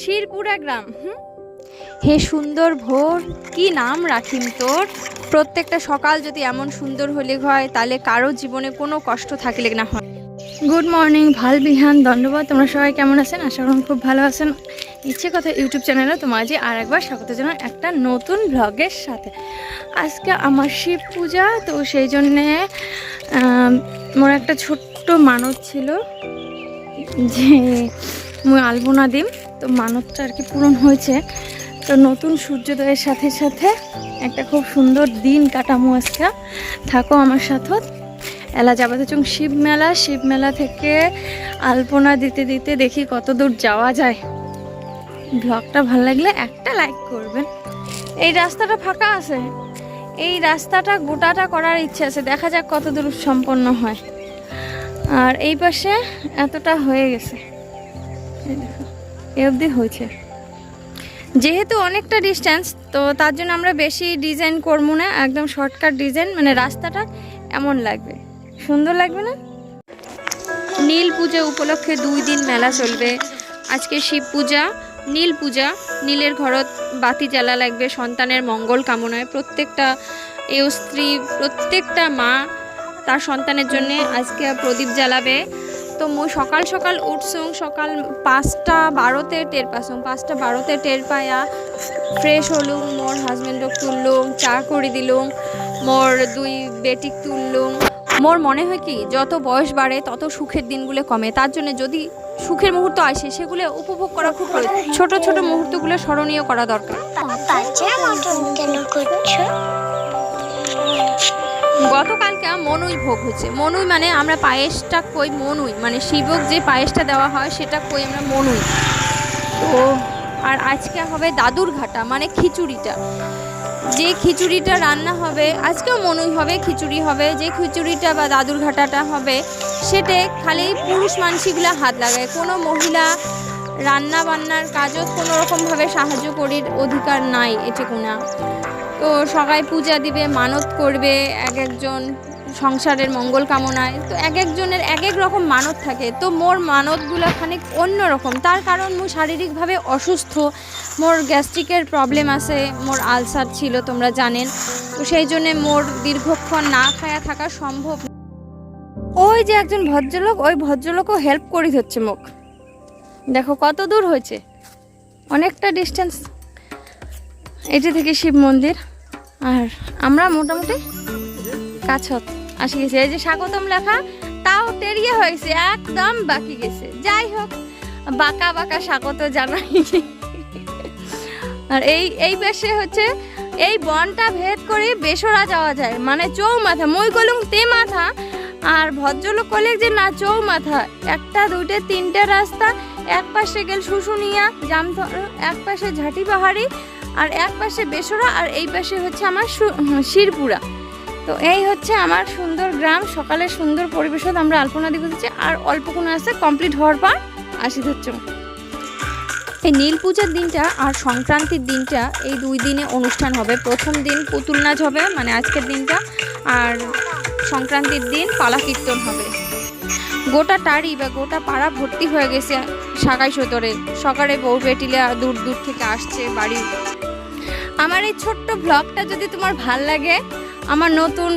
শিরপুরা গ্রাম, হুম? হে সুন্দর ভোর, কি নাম রাখিম তোর? প্রত্যেকটা সকাল যদি এমন সুন্দর হলে হয়, তাহলে কারও জীবনে কোনো কষ্ট থাকলে না হয়। গুড মর্নিং ভালো বিহান ধন্যবাদ। তোমরা সবাই কেমন আছেন? আশা করি খুব ভালো আছেন। ইচ্ছে কথা ইউটিউব চ্যানেলে তোমার যে আর একবার স্বাগত জানাই একটা নতুন ব্লগের সাথে। আজকে আমার শিব পূজা, তো সেই জন্যে মোর একটা ছোট্ট মানত ছিল, যে মুই আলপনা দিম। তো মানতটা আর কি পূরণ হয়েছে। তো নতুন সূর্যোদয়ের সাথে সাথে একটা খুব সুন্দর দিন কাটামো আজকে। থাকো আমার সাথে। এলা যাবাতে চুং শিব মেলা। শিব মেলা থেকে আলপনা দিতে দিতে দেখি কত দূর যাওয়া যায়। ব্লগটা ভালো লাগলে একটা লাইক করবেন। এই রাস্তাটা ফাঁকা আছে। এই রাস্তাটা গোটাটা করার ইচ্ছে আছে। দেখা যাক কত দূর সম্পন্ন হয়। আর এই পাশে এতটা হয়ে গেছে। দেখো, এ অবধি হয়েছে। যেহেতু অনেকটা ডিস্টেন্স তো তার জন্য আমরা বেশি ডিজাইন করব না, একদম শর্টকাট ডিজাইন মানে রাস্তাটা এমন লাগবে। সুন্দর লাগবে না? নীল পূজা উপলক্ষে দুই দিন মেলা চলবে। আজকে শিব পূজা, নীল পূজা, নীলের ঘরত বাতি জ্বালা লাগবে, সন্তানের মঙ্গল কামনায়। প্রত্যেকটা এও স্ত্রী, প্রত্যেকটা মা তার সন্তানের জন্য আজকে প্রদীপ জ্বালাবে। তো মই সকাল সকাল উঠছুং, সকাল পাঁচটা বারোতে টের পাসুং পাঁচটা বারোতে টের পায়া ফ্রেশ হলুম মোর হাজবেন্ডক তুললুম চা করে দিলুম মোর দুই বেটিক তুললুম মোর মনে হয় কি, যত বয়স বাড়ে তত সুখের দিনগুলো কমে। তার জন্য যদি সুখের মুহূর্ত আসে, সেগুলো উপভোগ করা খুব। ছোট ছোট মুহূর্তগুলো স্মরণীয় করা দরকার। গতকালকে মনুই ভোগ হচ্ছে মনুই মানে আমরা পায়েসটা কই মনুই মানে শিবক যে পায়েসটা দেওয়া হয় সেটা কই আমরা মনুই। তো আর আজকে হবে দাদুর ঘাটা মানে খিচুড়িটা। যে খিচুড়িটা রান্না হবে, আজকেও মনুই হবে, খিচুড়ি হবে। যে খিচুড়িটা বা দাদুর ঘাটাটা হবে, সেটা খালি পুরুষ মানসিগুলা হাত লাগায়। কোনো মহিলা রান্না বান্নার কাজও কোনো রকমভাবে সাহায্য করির অধিকার নাই এটুকু না তো সবাই পূজা দিবে, মানত করবে এক একজন সংসারের মঙ্গল কামনায়। তো এক একজনের এক এক রকম মানত থাকে। তো মোর মানতগুলো খানিক অন্য রকম। তার কারণ মোর শারীরিকভাবে অসুস্থ, মোর গ্যাস্ট্রিকের প্রবলেম আছে, মোর আলসার ছিল, তোমরা জানেন। তো সেই জন্যে মোর দীর্ঘক্ষণ না খায়া থাকা সম্ভব। ওই যে একজন ভদ্রলোক, ওই ভদ্রলোকও হেল্প করি হচ্ছে মুখ দেখো কত দূর হয়েছে। অনেকটা ডিস্টেন্স এটি থেকে শিব মন্দির। আর আমরা মোটামুটি কাছত, আসি গেছে। এই যে স্বাগতম লেখা, তাও টেরিয়ে হয়েছে, একদম বাকি গেছে। যাই হোক, বাঁকা বাঁকা স্বাগত জানাই। আর এই এই বেশে হচ্ছে, এই বনটা ভেদ করে বেসরা যাওয়া যায় মানে চৌমাথা মই কলুম তে মাথা আর ভদ্রলোক কলে যে না চৌমাথা, একটা, দুইটা, তিনটে রাস্তা, এক পাশে গেল শুশুনিয়া জামথর এক পাশে ঝাঁটি পাহাড়ি আর এক পাশে বেসরা আর এই পাশে হচ্ছে আমার শিরপুরা। তো এই হচ্ছে আমার সুন্দর গ্রাম, সকালে সুন্দর পরিবেশত আমরা আলপনা দিচ্ছি আর অল্প কোনো আছে কমপ্লিট হওয়ার পর আসি হচ্ছে এই নীল পূজার দিনটা আর সংক্রান্তির দিনটা, এই দুই দিনে অনুষ্ঠান হবে। প্রথম দিন পুতুল নাচ হবে মানে আজকের দিনটা, আর সংক্রান্তির দিন পালা কীর্তন হবে। গোটা টাড়ি বা গোটা পাড়া ভর্তি হয়ে গেছে সাগাই সতরে সকালে বউ বেটিলা দূর দূর থেকে আসছে বাড়ি আমার এই ছোট্ট ব্লগটা যদি তোমার ভালো লাগে, আমার নতুন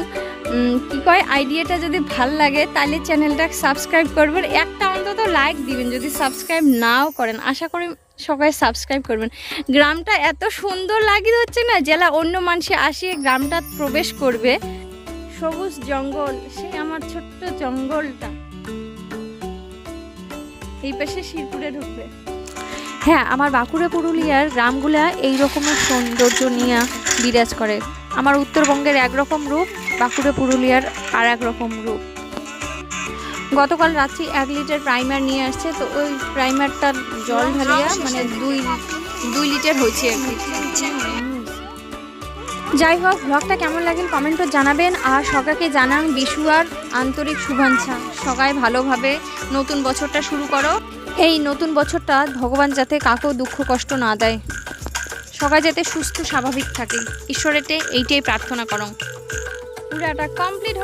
কি কয় আইডিয়াটা যদি ভালো লাগে, তাহলে চ্যানেলটা সাবস্ক্রাইব করবেন। একটা অন্তত লাইক দিবেন যদি সাবস্ক্রাইব নাও করেন। আশা করি সবাই সাবস্ক্রাইব করবেন। গ্রামটা এত সুন্দর লাগে হচ্ছে না, জেলা অন্য মানুষে আসিয়ে গ্রামটা প্রবেশ করবে। সবুজ জঙ্গল, সেই আমার ছোট্ট জঙ্গলটা। এই পাশে শিরপুরে ঢুকবে। হ্যাঁ আমার বাঁকুড়া, পুরুলিয়ার গ্রামগুলা এই রকমের সৌন্দর্য নিয়ে বিরাজ করে। আমার উত্তরবঙ্গের একরকম রূপ, বাঁকুড়া, পুরুলিয়ার আর রকম রূপ। গতকাল রাত্রি এক লিটার প্রাইমার নিয়ে আসছে, তো ওই প্রাইমারটার জল ঢালিয়া মানে দুই দুই লিটার হয়েছে যাই হোক, ব্লগটা কেমন লাগেন কমেন্টও জানাবেন, আর সকাকে জানান বিশু আর আন্তরিক শুভেচ্ছা সবাই ভালোভাবে নতুন বছরটা শুরু করো। এই নতুন বছরটা ভগবান যাতে কাকেও দুঃখ, কষ্ট না দেয়। সবাই যাতে সুস্থ, স্বাভাবিক থাকে। ঈশ্বরেতে এইটাই প্রার্থনা করং। পুরাটা কমপ্লিট